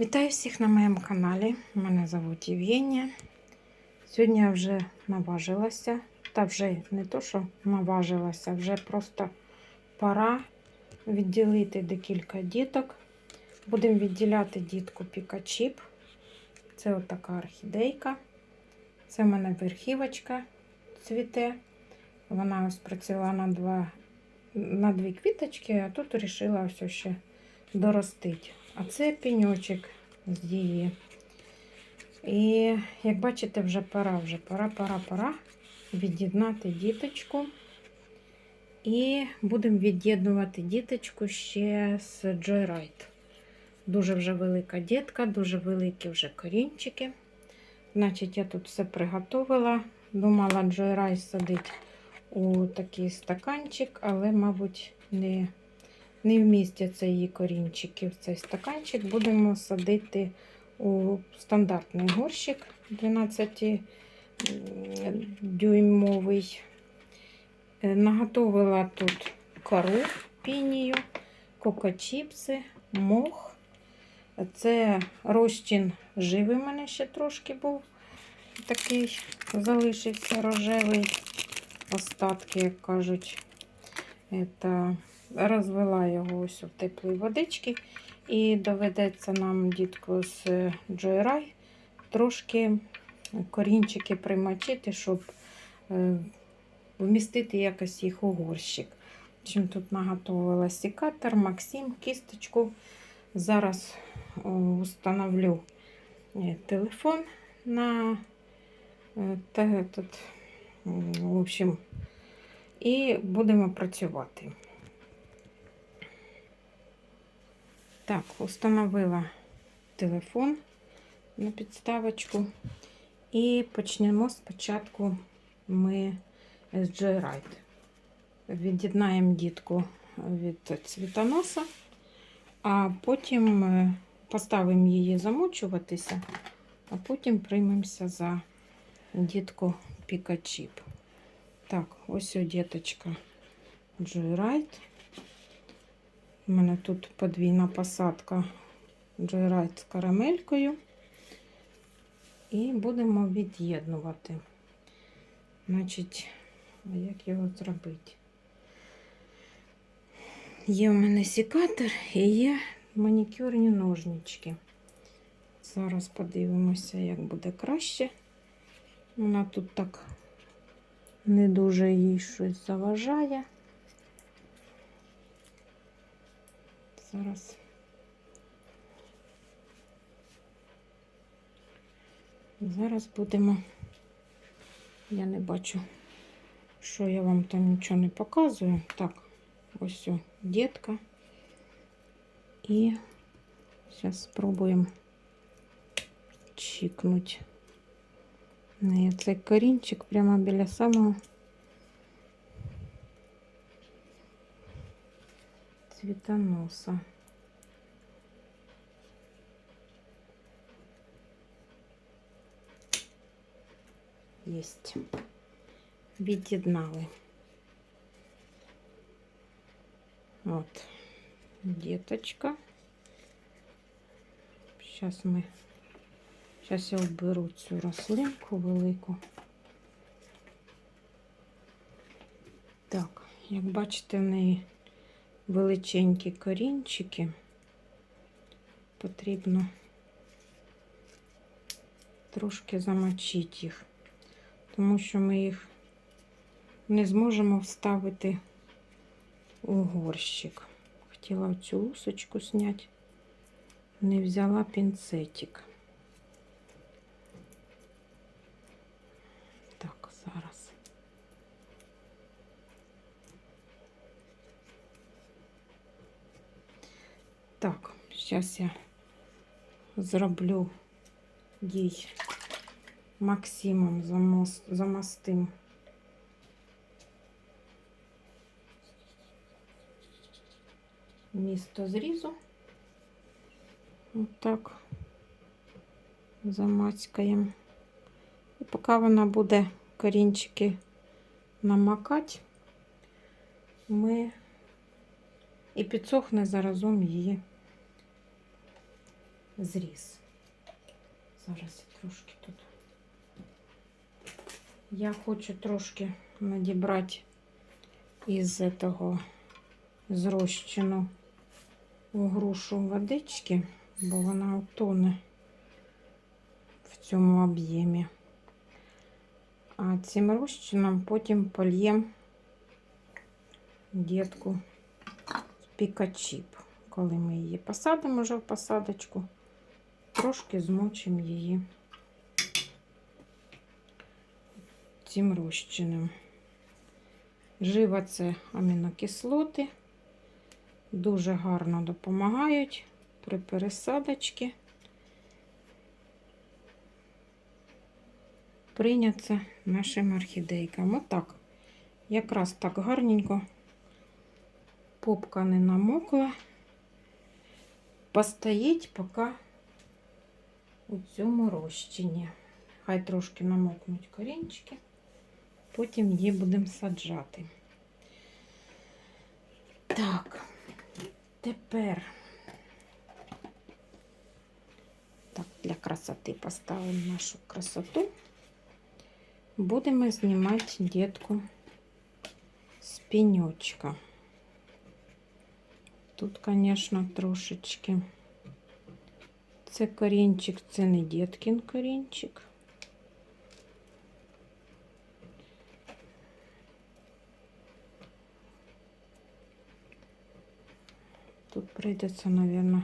Вітаю всіх на моєму каналі. Мене звуть Євгенія. Сьогодні я вже наважилася. Та вже не то, що наважилася, вже просто пора відділити декілька діток. Будемо відділяти дітку Пікачіп. Це отака орхідейка. Це в мене верхівочка цвіте. Вона ось працювала на, два, на дві квіточки, а тут вирішила ось ще доростити. А це пеньочок з її. І як бачите, вже пора, вже пора, пора, пора від'єднати діточку. І будемо від'єднувати діточку ще з Joyride. Дуже вже велика дітка, дуже великі вже корінчики. Значить, я тут все приготувала. Думала Joyride садити у такий стаканчик, але, мабуть, не не вмістяться її корінчики в цей стаканчик. Будемо садити у стандартний горщик 12-дюймовий. Наготовила тут кору пінію, кокочіпси, мох. Це розчин живий у мене ще трошки був. Такий залишився рожевий. Остатки, як кажуть, це розвела його ось в теплій водичці. І доведеться нам, дітку, з Joyride трошки корінчики примочити, щоб вмістити якось їх у горщик. Чим тут наготовила секатор, Максим, кісточку. Зараз встановлю телефон на та, этот, в общем, і будемо працювати. Так, установила телефон на підставочку. І почнемо спочатку ми з Joyride. Від'єднаємо дітку від цвітоноса, а потім поставимо її замочуватися, а потім приймемося за дітку Пікачіп. Так, ось о діточка Joyride. У мене тут подвійна посадка Joyride з карамелькою. І будемо від'єднувати. Значить, як його зробити? Є у мене секатор і є манікюрні ножнички. Зараз подивимося, як буде краще. Вона тут так не дуже їй щось заважає. Зараз. Зараз будемо, я не бачу, що я вам там нічого не показую. Так, ось о, дітка. І зараз спробуємо чікнути. Цей корінчик прямо біля самого цвітоноса. Єсть. Від'єднали. От, діточка. Зараз ми, зараз я вберу цю рослинку велику. Так, як бачите, в неї величенькі корінчики. Потрібно трошки замочити їх, тому що ми їх не зможемо вставити у горщик. Хотіла цю лусочку зняти, не взяла пінцетик. Так, зараз. Так, зараз я зроблю їй Максимом замостим. Місто зрізу. Отак замацькаємо. І поки вона буде корінчики намакати, ми і підсохне заразом її зріз. Зараз я трошки тут. Я хочу трошки надібрати із того зрощену у грушу водички, бо вона утоне в цьому об'ємі. А цим розчином потім польєм дітку пікачіп. Коли ми її посадимо вже в посадочку, трошки змочимо її цим розчином. Жива це амінокислоти, дуже гарно допомагають при пересадочці. Прийняться нашим орхідейкам. Отак. Якраз так гарненько. Попка не намокла. Постоїть поки у цьому розчині. Хай трошки намокнуть корінчики, потім її будемо саджати. Так, тепер так, для красоти поставимо нашу красоту. Будемо знімати дітку з пеньочка. Тут, звісно, трошечки. Це корінчик, це не діткін корінчик. Тут прийдеться, мабуть,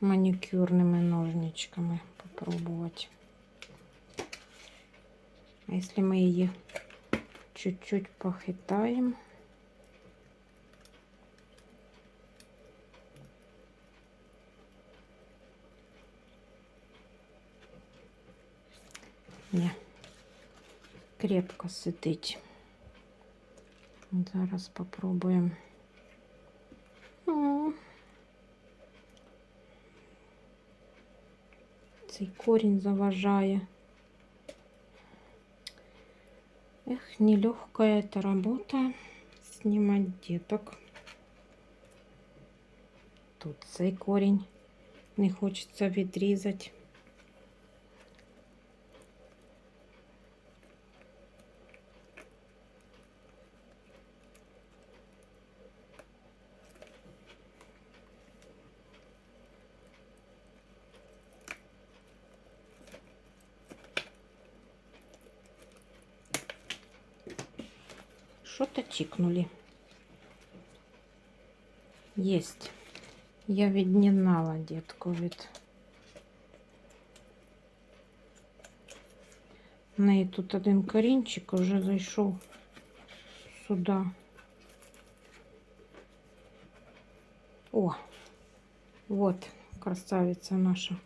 манікюрними ножничками попробувати. А если мы ее чуть-чуть похитаем, не, крепко сидить. Зараз попробуємо. О, Цей корінь заважає. Эх, нелегкая эта работа снимать деток. Тут цей корінь не хочеться відрізати. Что-то. Есть. Я віднінала дітку від. В неї тут один корінчик уже зайшов сюди. О, вот красавиця наша.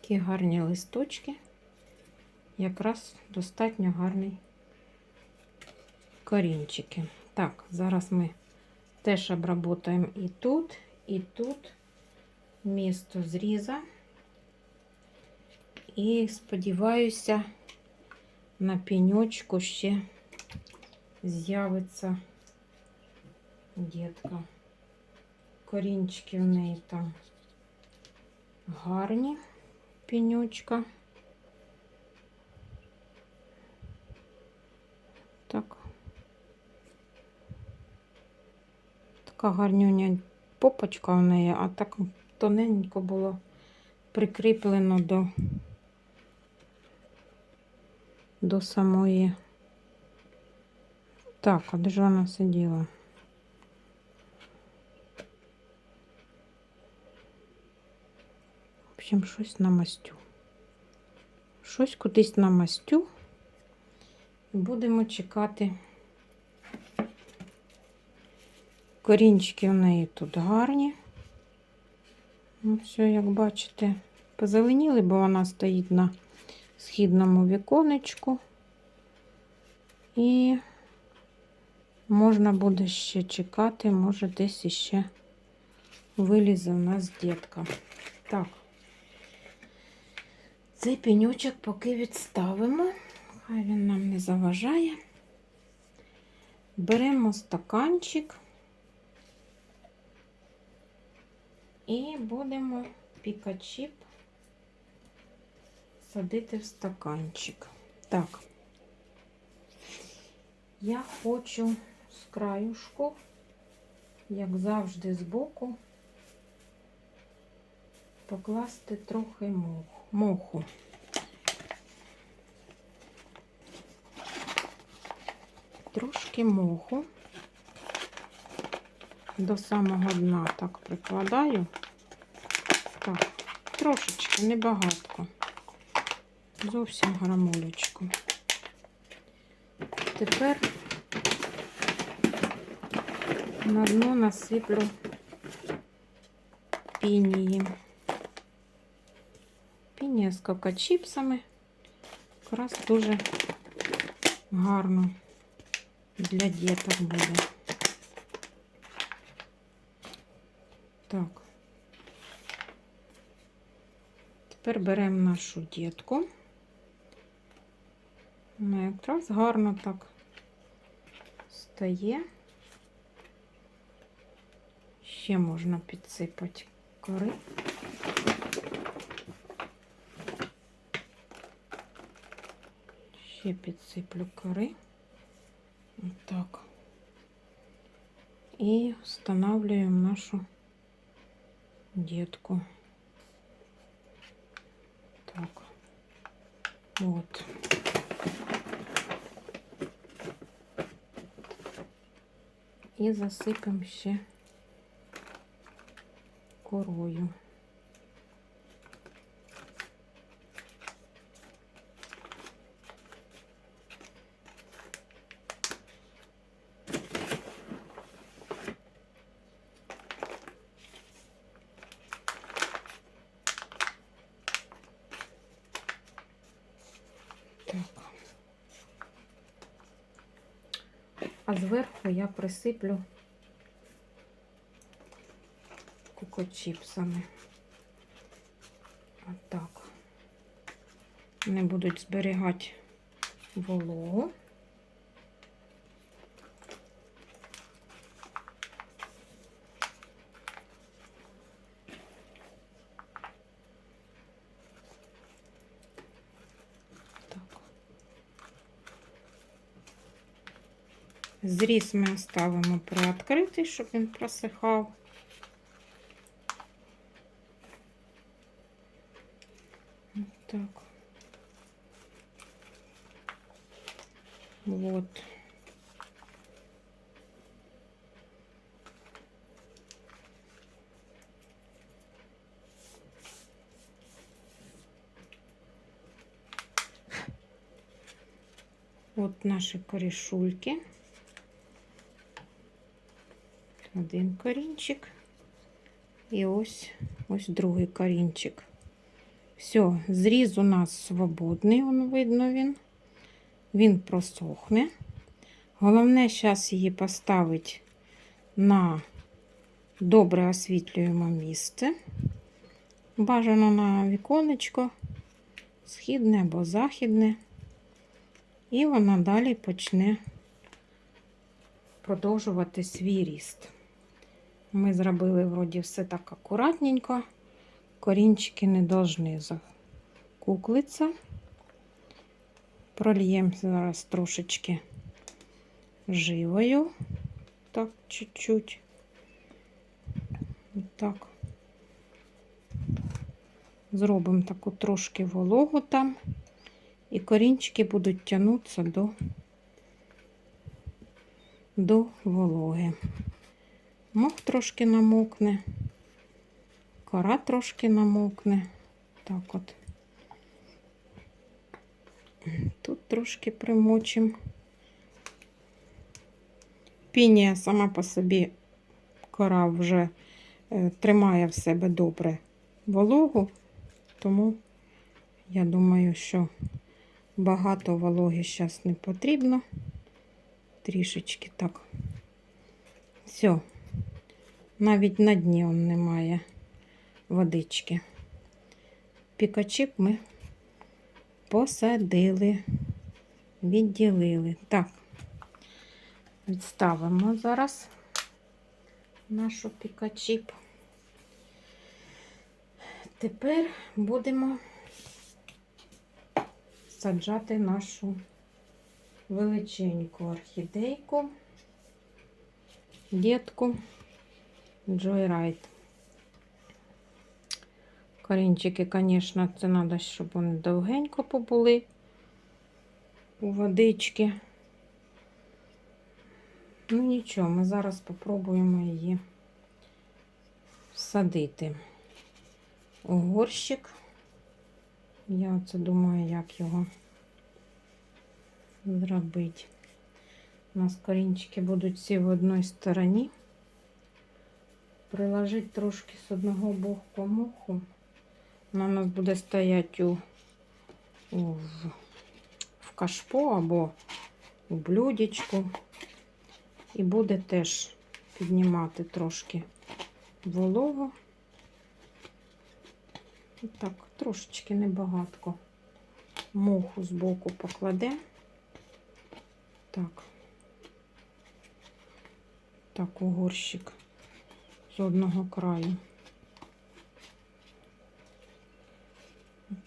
Такі гарні листочки. Якраз достатньо гарний корінчики. Так, зараз ми теж обработаємо і тут, і тут місто зріза. І сподіваюся, на пеньочку ще з'явиться дітка. Корінчики в неї там гарні пеньочка. Так. Така гарнюня попочка в неї, а так тоненько було прикріплено до, до самої. Так, а де ж вона сиділа? В общем, щось намастю. Щось кудись намастю. І будемо чекати. Корінчики в неї тут гарні. Ну, все, як бачите, позеленіли, бо вона стоїть на східному віконечку. І можна буде ще чекати, може десь іще вилізе у нас дітка. Так, цей пенючок поки відставимо, хай він нам не заважає. Беремо стаканчик І будемо пікачіп садити в стаканчик. Так, я хочу з краюшку, як завжди, збоку, покласти трохи мох- моху. Трошки моху до самого дна так прикладаю. Так, трошечки, небагатко. Зовсім грамулечку. Тепер на дно насиплю пінії. Пінія з кокочіпсами. Якраз дуже гарно для діток буде. Так. Тепер беремо нашу дітку. Вона якраз гарно так стає. Ще можна підсипати кори. Ще підсиплю кори. Отак. І встановлюємо нашу детку. Так. Вот. І засипемо ще корою. Зверху я присиплю кукочіпсами. Отак. Вони будуть зберігати вологу. Зріз ми оставимо приоткритий, щоб він просихав. Так. Вот. Вот наші корішульки. Один корінчик. І ось ось другий корінчик. Все, зріз у нас свободний, он видно він. Він просохне. Головне зараз її поставити на добре освітлюємо місце. Бажано на віконечко, східне або західне. І вона далі почне продовжувати свій ріст. Ми зробили вроді все так акуратненько. Корінчики не повинні закуклитися. Прольємо зараз трошечки живою. Так, чуть-чуть. Так. Зробимо таку трошки вологу там, і корінчики будуть тягнутися до, до вологи. Мох трошки намокне, кора трошки намокне. Так от. Тут трошки примочимо. Пінія сама по собі кора вже е, тримає в себе добре вологу, тому я думаю, що багато вологи зараз не потрібно. Трішечки так. Все. Навіть на дні он немає водички. Пікачіп ми посадили, відділили. Так, відставимо зараз нашу пікачіп. Тепер будемо саджати нашу величеньку орхідейку, дітку Joyride. Корінчики, звісно, це треба, щоб вони довгенько побули у водички. Ну нічого, ми зараз спробуємо її всадити у горщик. Я оце думаю, як його зробити. У нас корінчики будуть всі в одній стороні. Приложити трошки з одного боку муху. Вона у нас буде стояти у, у, в, кашпо або у блюдечку. І буде теж піднімати трошки вологу. І так, трошечки небагатко муху з боку покладемо. Так. Так, у горщик з одного краю.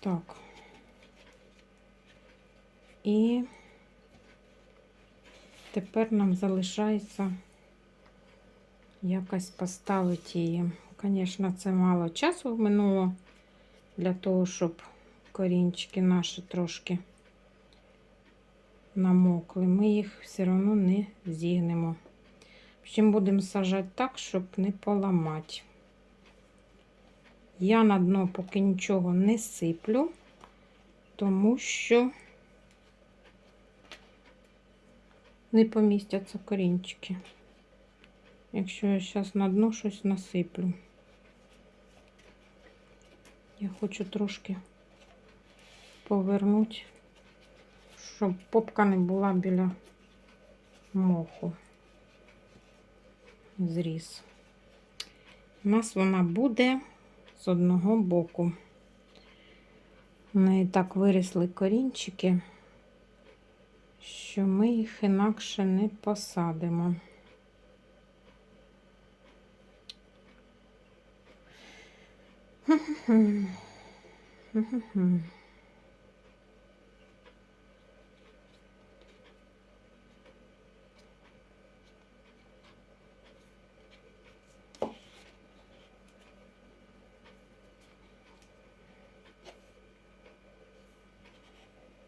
Так. І тепер нам залишається якось поставити її. Звісно, це мало часу минуло для того, щоб корінчики наші трошки намокли. Ми їх все одно не зігнемо. Чим будемо сажати так, щоб не поламати. Я на дно поки нічого не сиплю, тому що не помістяться корінчики. Якщо я зараз на дно щось насиплю. Я хочу трошки повернути, щоб попка не була біля моху. Зріз. У нас вона буде з одного боку. У неї так виросли корінчики, що ми їх інакше не посадимо.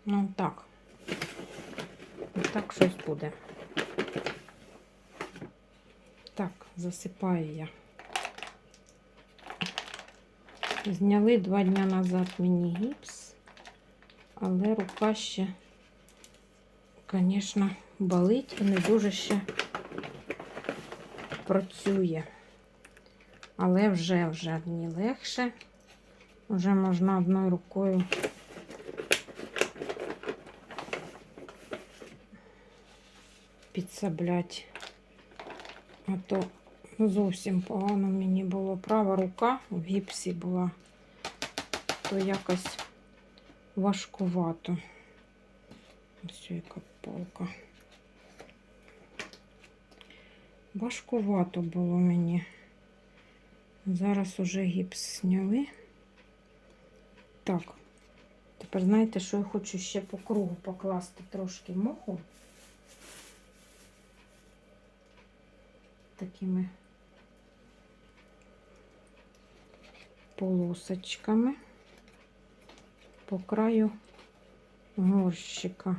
Ну так. Так щось буде. Так, засипаю я. Зняли два дні назад мені гіпс, але рука ще, звісно, болить і не дуже ще працює. Але вже вже мені легше. Вже можна одною рукою підсаблять. А то зовсім погано мені було. Права рука в гіпсі була, то якось важкувато. Ось яка полка. Важкувато було мені. Зараз уже гіпс зняли. Так, тепер знаєте, що я хочу ще по кругу покласти трошки моху. Такими полосочками по краю горщика.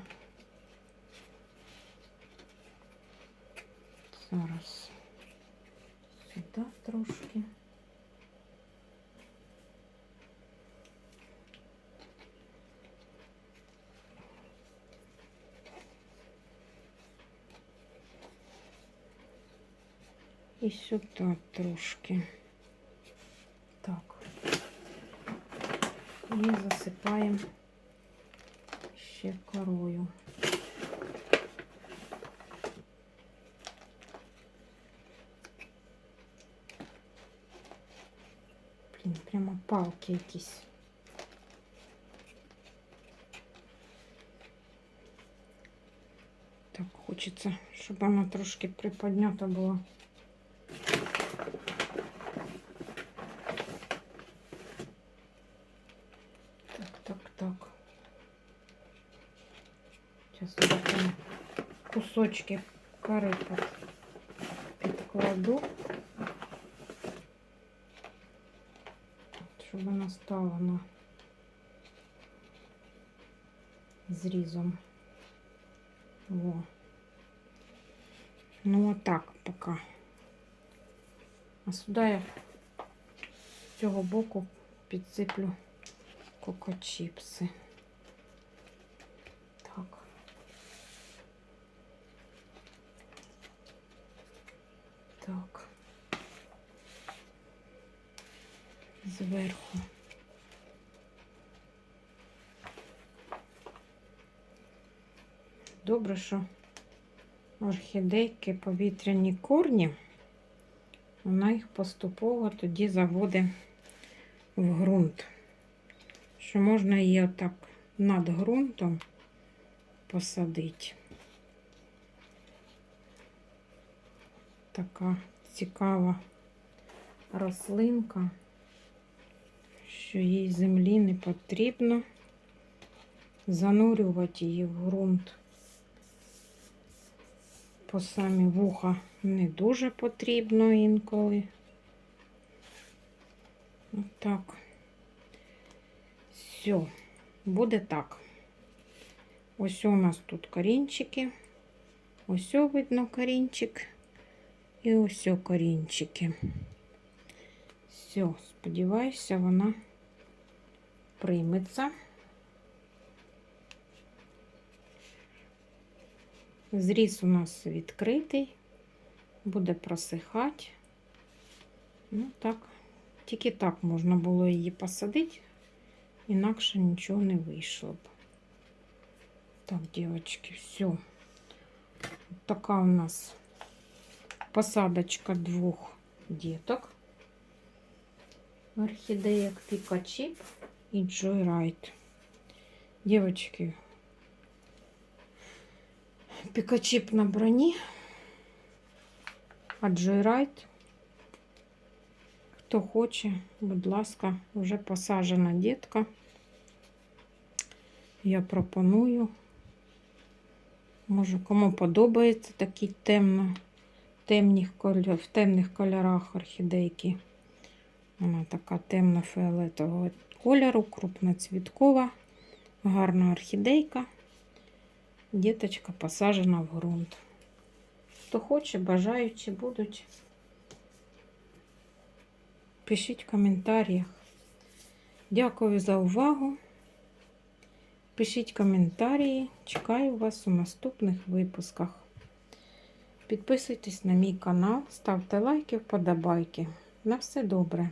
Зараз сюди трошки. І сюди трошки. Так. І засипаємо ще корою. Блін, прямо палки якісь. Так, хочеться, щоб вона трошки приподнята була. Я сюди прям кусочки під- підкладу, щоб вона стала на зрізом. Во. Ну, отак поки. А сюди я з цього боку підсиплю кокочіпси. Так. Так. Зверху. Добре, що орхідейки повітряні корні, вона їх поступово тоді заводить в ґрунт, що можна її отак над ґрунтом посадити. Така цікава рослинка, що їй землі не потрібно занурювати її в ґрунт. По самі вуха не дуже потрібно інколи. Отак. Все, буде так. Ось у нас тут корінчики. Ось видно корінчик. І ось корінчики. Все, сподіваюся, вона прийметься. Зріз у нас відкритий, буде просихати. Ну так, тільки так можна було її посадити, інакше нічого не вийшло б. Так, дівчатки, все. Така у нас посадочка двох діток. Орхідеяк Пікачіп і Joyride. Дівчатки, Пікачіп на броні, а Joyride, хто хоче, будь ласка, вже посаджена дітка. Я пропоную. Може, кому подобається такі темно, темних в темних кольорах орхідейки. Вона така темно-фіолетового кольору, крупноцвіткова, гарна орхідейка. Діточка посаджена в ґрунт. Хто хоче, бажаючи будуть. Пишіть в коментарях. Дякую за увагу. Пишіть коментарі. Чекаю вас у наступних випусках. Підписуйтесь на мій канал, ставте лайки, вподобайки. На все добре.